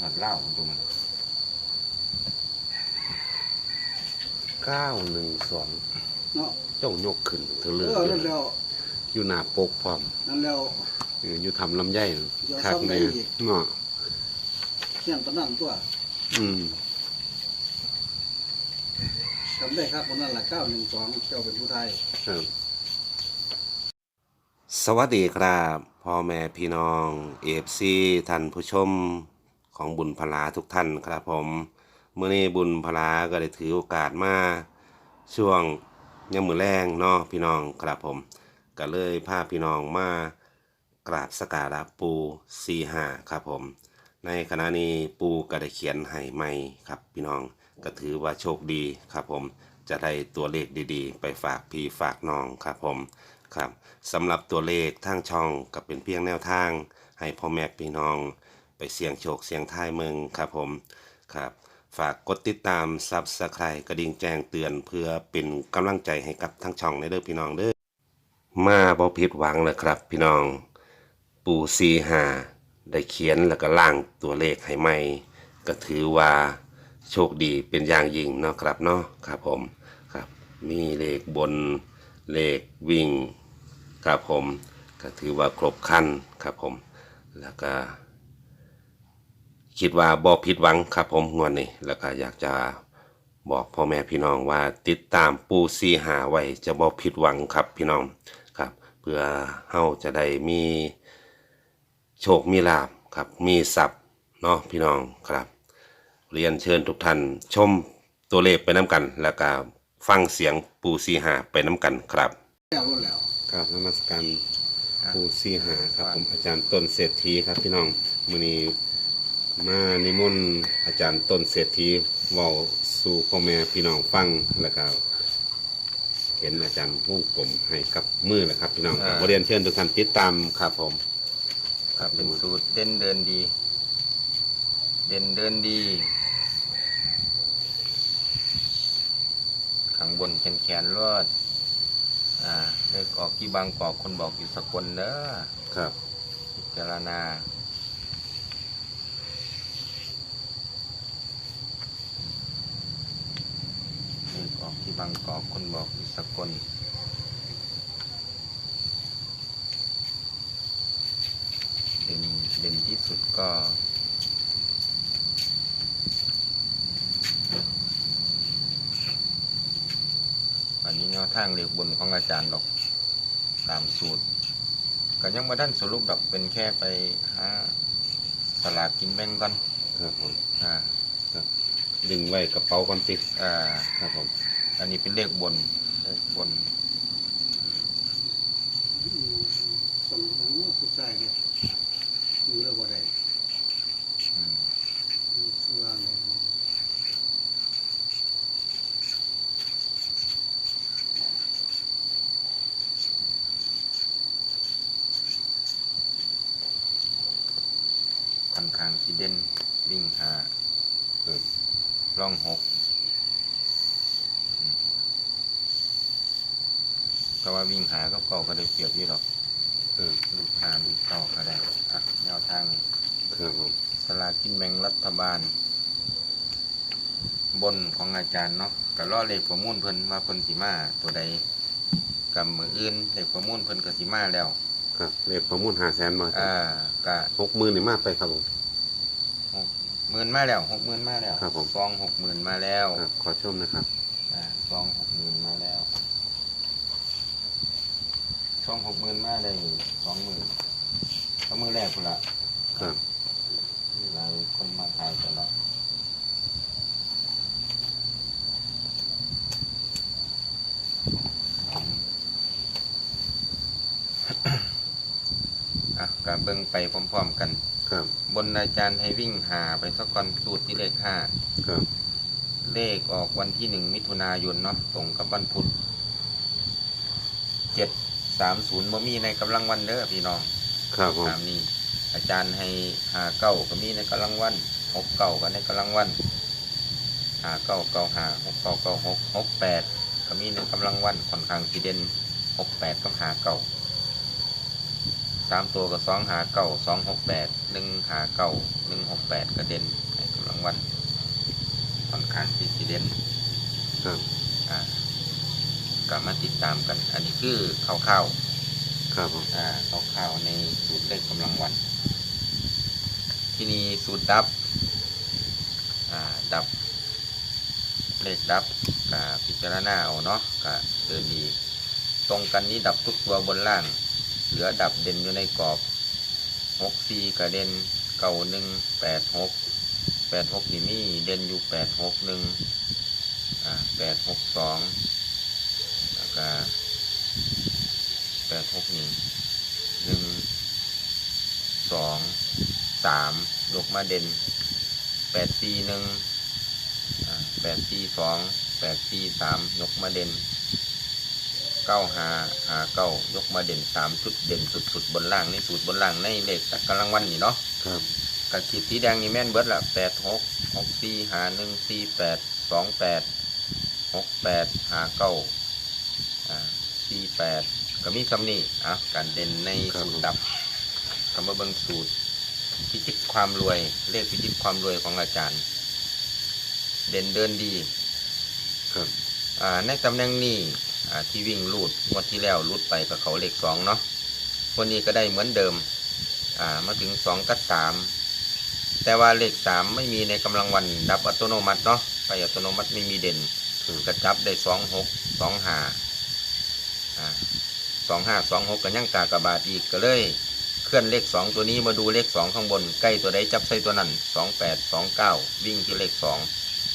หอดเหล้าตัวมันเก้าหนึ่งสองเนาะเจ้ายกขึ้นเธอเอเลือกอนั่นแล้วอยู่หน้าปกพร้อมนั่นแล้ว เอออยู่ทำลำไยเดี๋ยวคักซ้ำได้เนี่ยอีกเนาะเขียนปานนั้นตัวอืมจำได้ครับคนนั้นแหละ912เจ้าเป็นผู้ไทย ครับ สวัสดีครับพ่อแม่พี่น้องเอฟซีท่านผู้ชม ของบุญพลาทุกท่านครับผมเมื่อนี้บุญพลาก็ได้ถือโอกาสมาช่วงยังมือแรงเนาะพี่น้องครับผม ก็เลยพาพี่น้องมากราบสการะปูสีหาครับผม ในขณะนี้ปูก็ได้เขียนให้ใหม่ครับพี่น้องก็ถือว่าโชคดีครับผมจะได้ตัวเลขดีๆ ไปฝากพี่ฝากน้องครับผมครับสำหรับตัวเลขทางช่องก็เป็นเพียงแนวทาง ให้พ่อแม่พี่น้อง ไปเสี่ยงโชคเสี่ยงทายเมืองครับผมครับฝากกดติดตามซับสไครต์กระดิ่งแจ้งเตือนเพื่อเป็นกำลังใจให้กับทั้งช่องในเด้อพี่น้องเด้อมาบ่ผิดหวังเลยครับ พี่น้อง ปู่ซีหาได้เขียนแล้วก็ล่างตัวเลขให้ใหม่ก็ถือว่าโชคดีเป็นอย่างยิ่งเนาะครับเนาะครับผมครับมีเลขบนเลขวิ่งครับผม ก็ถือว่าครบคันครับผม แล้วก็ คิดว่าบ่ผิดหวังครับผมงวดนี้แล้วก็อยากจะบอกพ่อแม่พี่น้องว่าติดตามปูซีหาไว้จะบ่ผิดหวังครับพี่น้องครับ เพื่อเฮาจะได้มีโชคมีลาบครับมีทรัพย์เนาะพี่น้องครับ เรียนเชิญทุกท่านชมตัวเลขไปน้ำกัน แล้วก็ฟังเสียงปูซีหาไปน้ำกันครับแล้วรุ่นแล้วครับนมัสการปูซีหาครับผมอาจารย์ต้นเศรษฐีครับพี่น้องมื้อนี้ มานิมนต์อาจารย์ต้นเศรษฐีเว้าสู่พ่อแม่พี่น้องฟังแล้วก็เห็นอาจารย์วงกลมให้กับมือแหละครับ พี่น้องครับขอเรียนเชิญทุกท่านติดตามครับผม ครับเป็นสูตรเด่นเดินดี เด่นเดินดี ข้างบนแขนแขนรอด อ่าเลขออกที่บางกอกคนบอกอยู่สกลเด้อครับพิจารณาเลขออก ที่บางกอกคนบอกอยู่สกลเด่นเด่นที่สุดก็อันนี้แนวทางเรียกบนของอาจารย์ดอกตามสูตรก็ยังมาด้านสรุปดอกเป็นแค่ไปหาสลากกินแบ่งก่อนครับผมอ่าดึงไว้กระเป๋าก่อนติดอ่าครับผม อันนี้เป็นเลขบนเลขบนอืมสมองผู้ชายเนี่ยอยู่แล้วบ่ได้อืมอืมชื่อว่าอะไรค่อนข้างที่เด่นวิ่งหาครับร่องหกอืมก็ ว่าวิ่งหาก็เก่าก็ได้เปรียบอยู่หรอกครับลูกหาลูกเก่าก็ได้อะแนวทางครับผมสลากกินแบ่งรัฐบาล บนของอาจารย์เนาะก็ล่อเลขประมูลเพิ่นมาเพิ่นสิมาตัวใดกับมืออื่นเลขประมูลเพิ่นก็สิมาแล้วครับเลขประมูลหาแสนมาอ่าก็หกหมื่นนี่มากไปครับผมหกหมื่นมาแล้วหกหมื่นมาแล้วครับผมซองหกหมื่นมาแล้ว ครับ ขอชมนะครับอ่าซองหกหมื่นมาแล้วซ องหกหมื่นมาได้สองหมื่นก็มือแรกพุ่นละครับมีหลายคนมาถ่ายตลอดอะก็เบิ่งไปพร้อม ๆ กัน ครับบนอาจารย์ให้วิ่งหาไปสักก่อนสูตรที่เลขห้า ครับเลขออกวันที่หนึ่งมิถุนายนเนาะตรงกับวันพุธเจ็ด สามศูนย์บ่มีในกำลังวันเด้อพี่น้องครับผมตามนี้อาจารย์ให้หาเก้าก็มีในกำลังวันหกเก้าก็ในกำลังวันหาเก้าเก้าหาหกเก้าเก้าหกหกแปดก็มีในกำลังวันค่อนข้างสีเด่นหกแปดก็หาเก้าสามตัวก็สองหาเก้าสองหกแปดหนึ่งหาเก้าหนึ่งหกแปดกระเด็นให้กำลังวันค่อนข้างที่สิเด่นครับอ่า กลับมาติดตามกัน อันนี้คือคร่าวๆครับผมอ่าคร่าวๆในสูตรเลขกำลังวัน ที่นี่สูตรดับอ่าดับ เลขดับกับพิจารณาเอาเนาะก็เดินดี ตรงกันนี้ดับทุกตัวบนล่าง เหลือดับเด่นอยู่ในกรอบหกสี่กระเด็นเก้าหนึ่งแปดหกแปดหกนี่มีเด่นอยู่แปดหกหนึ่งอ่าแปดหกสอง แล้วก็แปดหกนี่หนึ่งสองสามยกมาเด่นแปดสี่หนึ่งแปดสี่สองแปดสี่สามยกมาเด่นเก้าหาหาเก้ายกมาเด่นสามชุดเด่นสุดๆบนล่างในสูตรบนล่างในเลขกำลังวันนี่เนาะครับกระขีดสีแดงนี่แม่นเบิดละแปดหกหกสี่หาหนึ่งสี่แปดสองแปดหกแปดหาเก้าอ่า สี่แปดก็มีคำนี้อะการเด่นในสูตรดับคำว่าเบิ่งสูตร พิจิตความรวย เลขพิจิตความรวยของอาจารย์ เด่นเดินดี ครับ อ่าในตำแหน่งนี้อ่าที่วิ่งลูดงวดที่แล้วลูดไปกับเขาเลขสองเนาะวันนี้ก็ได้เหมือนเดิมอ่ามาถึงสองกับสามแต่ว่าเลขสามไม่มีในกำลังวันดับอัตโนมัติเนาะไปอัตโนมัติไม่มีเด่น ครับ กระจับได้สองหกสองห้าอ่า สองห้าสองหกกันยังกากระบาดอีกก็เลย เคลื่อนเลขสองตัวนี้มาดูเลขสองข้างบน ใกล้ตัวใดจับใส่ตัวนั้นสองแปดสองเก้าวิ่งที่เลขสอง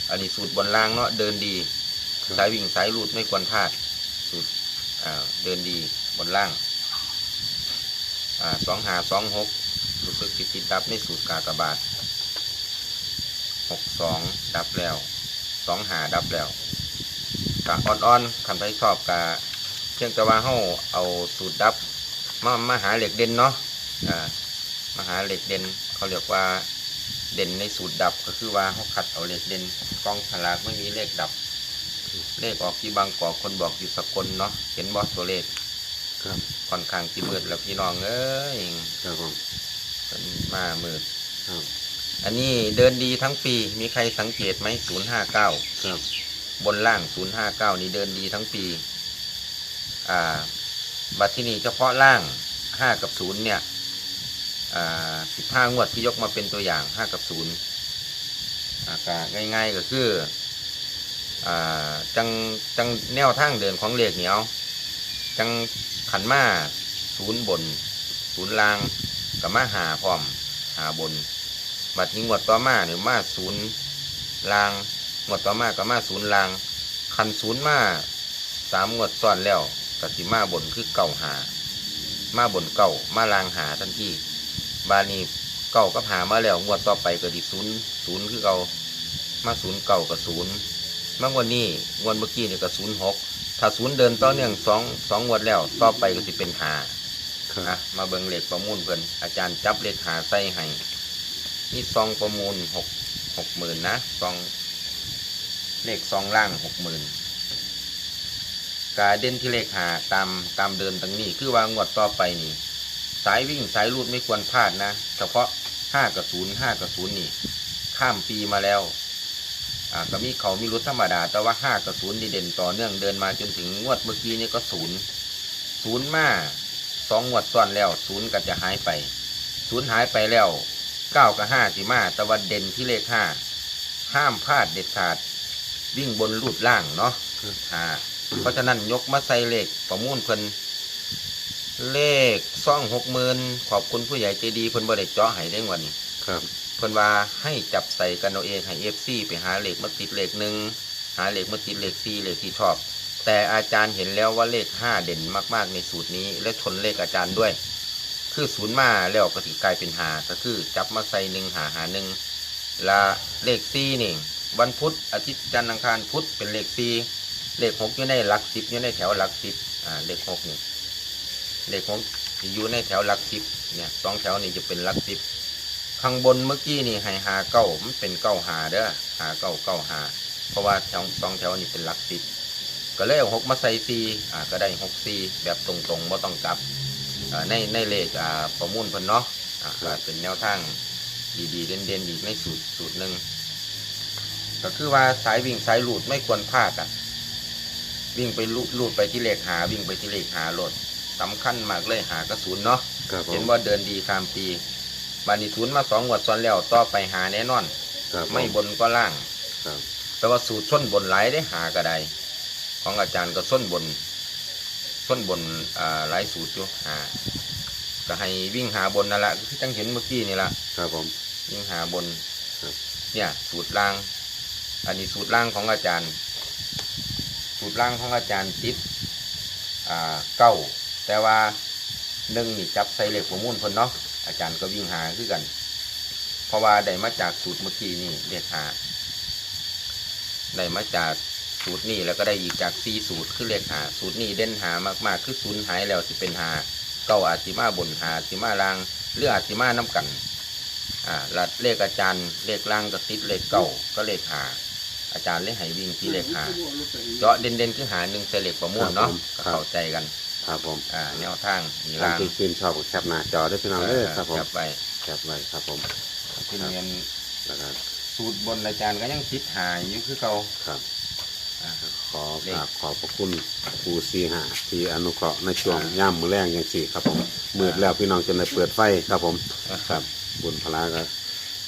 อันนี้สูตรบนล่างเนาะเดินดีสายวิ่งสายรูดไม่ควรพลาดสุดอ่าเดินดีบนล่างอ่าสองหาสองหกรู้สึกติดติดดับในสูตรกากบาทหกสองดับแล้วสองหาดับแล้วกะอ่อนๆคันไปชอบกะ เชื่องแต่ว่าเฮาเอาสูตรดับมามาหาเหล็กเด่นเนาะอ่ามาหาเหล็กเด่นเขาเรียกว่าเด่นในสูตรดับก็คือว่าเขาคัดเอาเหล็กเด่นกองฉลากไม่มีเลขดับ เลขออกที่บางกอกคนบอกอยู่สกลเนาะเห็นบอสตัวเลขครับค่อนข้างที่มืดแล้วพี่น้องเอ้ยครับผมเป็นมามืดครับ อันนี้เดินดีทั้งปีมีใครสังเกตไหมศูนย์ห้าเก้าครับบนล่างศูนย์ห้าเก้านี่เดินดีทั้งปีอ่า บัตรที่นี่เฉพาะล่างห้ากับศูนย์เนี่ยสิบห้างวดที่ยกมาเป็นตัวอย่างห้ากับศูนย์อากาง่ายๆก็คืออจังจังแนวทางเดินของเลขเหนียวจังขันมาศูนย์บนศูนย์ล่างกับมาหาพร้อมหาบนบัดนี้งวดต่อมาเนี่ยมาศูนย์ล่างงวดต่อมาก็มาศูนย์ล่างคันศูนย์มาสามงวดซ้อนแล้ว กสิมาบนคือเก่าหา มาบนเก่ามาลางหาทันทีบานี้เก่าก็หามาแล้วงวดต่อไปก็ดีศูนย์ศูนย์คือเก่ามาศูนย์เก่ากับศูนย์มางวันนี้งวดเมื่อกี้นี่ก็ศูนย์หกถ้าศูนย์เดินต่อเนื่องสองสองงวดแล้วต่อไปก็สิเป็นหาครับอะมาเบิ่งเลขประมูลเพิ่นอาจารย์จับเลขหาใส่ให้นี่ซองประมูลหกหกหมื่นนะซองเลขซองล่างหกหมื่น กาเด่นที่เลขหาตามตามเดินตรงนี้ คือว่างวดต่อไปนี่ สายวิ่งสายรูดไม่ควรพลาดนะ เฉพาะห้ากับศูนย์ห้ากับศูนย์นี่ ข้ามปีมาแล้วอ่าก็มีเขามีรุดธรรมดา แต่ว่าห้ากับศูนย์นี่เด่นต่อเนื่องเดินมาจนถึงงวดเมื่อกี้นี่ก็ศูนย์ศูนย์มาสองงวดซ้อนแล้วศูนย์ก็จะหายไปศูนย์หายไปแล้วเก้ากับห้าสิมาแต่ว่าเด่นที่เลขห้าห้ามพลาดเด็ดขาด วิ่งบนรูดล่างเนาะอ่า เพราะฉะนั้นยกมาใส่เลขประมูลเพิ่นเลขซ่องหกหมื่นขอบคุณผู้ใหญ่ใจดีเพิ่นบ่ได้เจาะให้ได้งวันนี้ครับเพิ่นว่าให้จับใส่กันเอาเองให้เอฟซีไปหาเลขมาติดเลขหนึ่งหาเลขมาติดเลขซีเลขที่ชอบ แต่อาจารย์เห็นแล้วว่าเลขห้าเด่นมากๆในสูตรนี้ และชนเลขอาจารย์ด้วย คือศูนย์มาแล้วก็ถิกลายเป็นหาก็คือจับมาใส่หนึ่งหาหาหนึ่งและเลขซีนี่วันพุธอาทิตย์จันทร์อังคารพุธเป็นเลขซี เลขหกอยู่ในหลักสิบอยู่ในแถวหลักสิบอ่าเลขหกนี่เลขหกอยู่ในแถวหลักสิบเนี่ยสองแถวนี่จะเป็นหลักสิบข้างบนเมื่อกี้นี่ให้หาเก้ามันเป็นเก้าหาเด้อหาเก้าเก้าหาเพราะว่าสองสองแถวนี่เป็นหลักสิบก็เลยเอาหกมาใส่ซีอ่าก็ได้หกซีแบบตรงๆไม่ต้องกลับอ่าในในเลขอ่าประมูลเพิ่นเนาะอ่าเป็นแนวทางดีๆเด่นๆอีกในสูตรสูตรหนึ่งก็คือว่าสายวิ่งสายหลุดไม่ควรพลาดอะ วิ่งไปลูดลูดไปที่เลขหาวิ่งไปที่เลขหาโหลดสำคัญมากเลยหากระสุนเนาะครับผมเห็นว่าเดินดีข้ามปีบานิทุนมาสองงวดซ้อนแล้วต่อไปหาแน่นอน ครับผไม่บนก็ล่าง ครับแต่ว่าสูตรส้นบนหลายได้หากระไดของอาจารย์ก็ส้นบนส้นบนอ่าหลายสูตรอยู่หาก็ให้วิ่งหาบนนั่นแหละที่จังเห็นเมื่อกี้นี่ละครับผม วิ่งหาบนครับ เนี่ย สูตรล่าง อันนี้สูตรล่างของอาจารย์ สูตรล่างของอาจารย์ติดอ่าเก้าแต่ว่าหนึ่งนี่จับใส่เหล็กหัวมุ่นเพิ่นเนาะอาจารย์ก็วิ่งหาคือกัน เพราะว่าได้มาจากสูตรเมื่อกี้นี่เลขหาได้มาจากสูตรนี่แล้วก็ได้อีกจากซีสูตรคือเลขหาสูตรนี่เด่นหามากๆคือศูนย์หายแล้วสิเป็นหาเก้าอาจิมาบนหาอาจสิมาล่างหรืออาจิมาน้ำกันอ่าลัดเลขอาจารย์เลขล่างก็ติดเลขเก้าก็เลขหา อาจารย์เลขให้วิ่งที่เลขหาเจาะเด่นๆคือหาหนึ่งใส่เลขประมุ่นเนาะก็เข้าใจกันครับผมอ่าแนวทางมีท่านล่างที่ชื่นชอบก็แคปหน้าจอได้พี่น้องเด้อครับผมจับไปแคปไว้ครับผมที่เรียนแล้วก็สูตรบนอาจารย์ก็ยังติดหาอยู่คือเขาครับอ่าขอกราบขอบพระคุณปูซีหาที่อนุเคราะห์ในช่วงย่ำมือแรงอย่างสี่ครับผมมืดแล้วพี่น้องจนได้เปิดไฟครับผมครับบุญพลาก็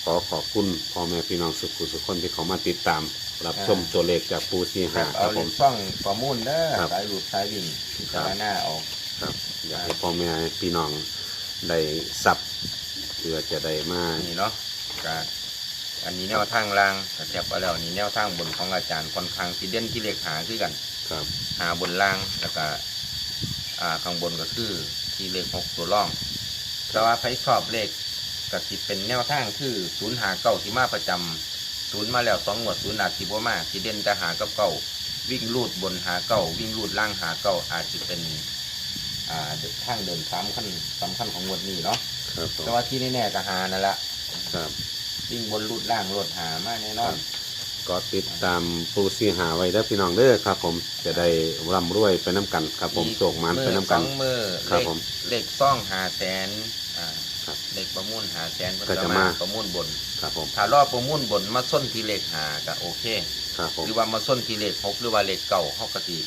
ขอขอบคุณพ่อแม่พี่น้องสุขุสุขคนที่เขามาติดตาม รับชมตัวเลขจากปูซีคหารับคเอารับเลผขมช่องประมุ่นเด้อครับสายหลุดสายวิ่งพิจารณาเอาครับอยากให้พ่อแม่พี่น้องได้สับเพื่อจะได้มา นี่เนาะก็อันนี้แนวทางล่างก็แคบไปแล้วนี่แนวทางบนของอาจารย์ค่อนข้างที่เด่นที่เลขหาคือกัน ครับ หาบนล่างแล้วก็อ่าข้างบนก็คือที่เลขหกตัวร่อง แต่ว่าใครชอบเลขก็สิเป็นแนวทางคือศูนย์หาเก้าที่มาประจำ ศูนย์มาแล้วสองหมวดศูนย์อาจสิบ่มาสิเด่นแต่หากับเก้าวิ่งลูดบนหาเก้าวิ่งลูดล่างหาเก้าอาจจะเป็นอ่าเดินทางเดินสามขั้นสำคัญของงวดนี้เนาะครับผมแต่ว่าที่แน่ๆก็หานั่นแหละครับวิ่งบนลูดล่างลูดหามาแน่นอน ก็ติดตามปูซีหาไว้เด้อพี่น้องเด้อครับ ผมจะได้ร่ำรวยไปน้ำกันครับผมโศกมันไปน้ำกัน มือสองมือครับเลขผม เลขซ่องหาแสนอ่า ครับเลขประมูลหาแสนเพิ่นก็จะก็มามาประมูลบนครับผมถ้ารอบประมูลบนมาส้นที่เลขหาก็โอเคครับผมหรือว่ามาส้นที่เลขหกหรือว่าเลขเก่าเขาก็สิ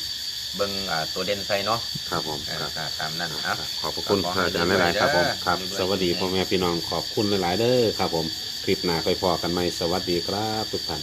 เบิ่งอ่าตัวเด่นใส่เนาะครับผมอ่าครับก็ตามนั้นคครัรับบขอบพระคุณขอพให้ระอาจารย์หลายๆครับผมเรื่อยๆครับเรื่อยๆสวัสดีพ่อแม่พี่น้องขอบคุณหลายๆเด้อครับผมคลิปหน้าค่อยพอกันไหมสวัสดีครับทุกท่าน